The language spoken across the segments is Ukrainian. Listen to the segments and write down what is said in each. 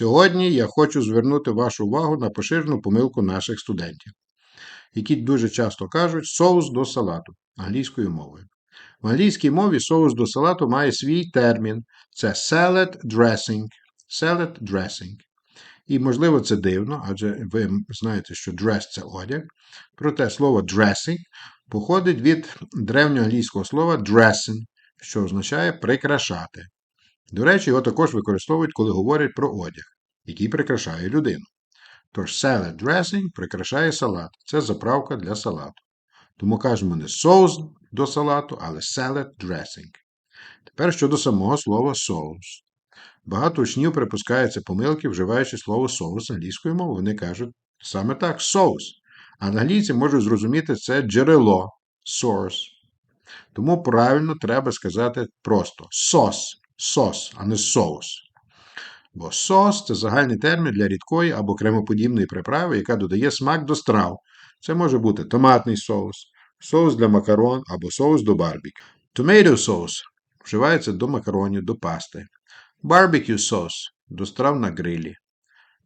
Сьогодні я хочу звернути вашу увагу на поширену помилку наших студентів, які дуже часто кажуть соус до салату англійською мовою. В англійській мові соус до салату має свій термін це salad dressing. Salad dressing. І, можливо, це дивно, адже ви знаєте, що dress – це одяг. Проте слово dressing походить від древньоанглійського слова dressing, що означає прикрашати. До речі, його також використовують, коли говорять про одяг, який прикрашає людину. Тож salad dressing прикрашає салат. Це заправка для салату. Тому кажемо не соус до салату, але salad dressing. Тепер щодо самого слова соус. Багато учнів припускаються помилки, вживаючи слово соус англійською мовою. Вони кажуть саме так соус. Англійці можуть зрозуміти це джерело source. Тому правильно треба сказати просто сос, сос, а не соус. Бо сос це загальний термін для рідкої або кремоподібної приправи, яка додає смак до страв. Це може бути томатний соус, соус для макарон або соус до барбіки. Tomato соус вживається до макаронів, до пасти. Barbecue соус до страв на грилі.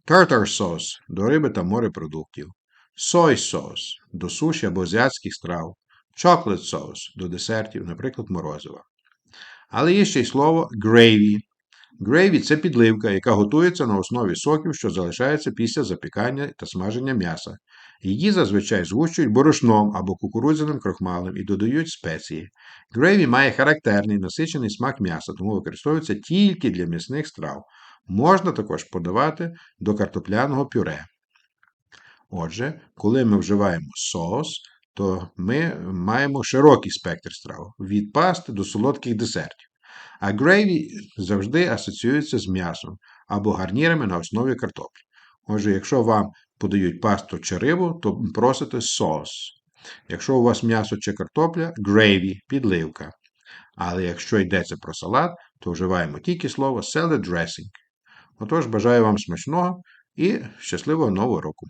Tartar соус до риби та морепродуктів. Soy соус до суші або азіатських страв. Chocolate соус до десертів, наприклад, морозива. Але є ще й слово gravy. Gravy – це підливка, яка готується на основі соків, що залишається після запікання та смаження м'яса. Її зазвичай згущують борошном або кукурудзяним крохмалем і додають спеції. Грейві має характерний насичений смак м'яса, тому використовується тільки для м'ясних страв. Можна також подавати до картопляного пюре. Отже, коли ми вживаємо соус, то ми маємо широкий спектр страв від пасти до солодких десертів. А грейві завжди асоціюється з м'ясом або гарнірами на основі картоплі. Отже, якщо вам подають пасту чи рибу, то просите соус. Якщо у вас м'ясо чи картопля грейві, підливка. Але якщо йдеться про салат, то вживаємо тільки слово salad dressing. Отож, бажаю вам смачного і щасливого нового року!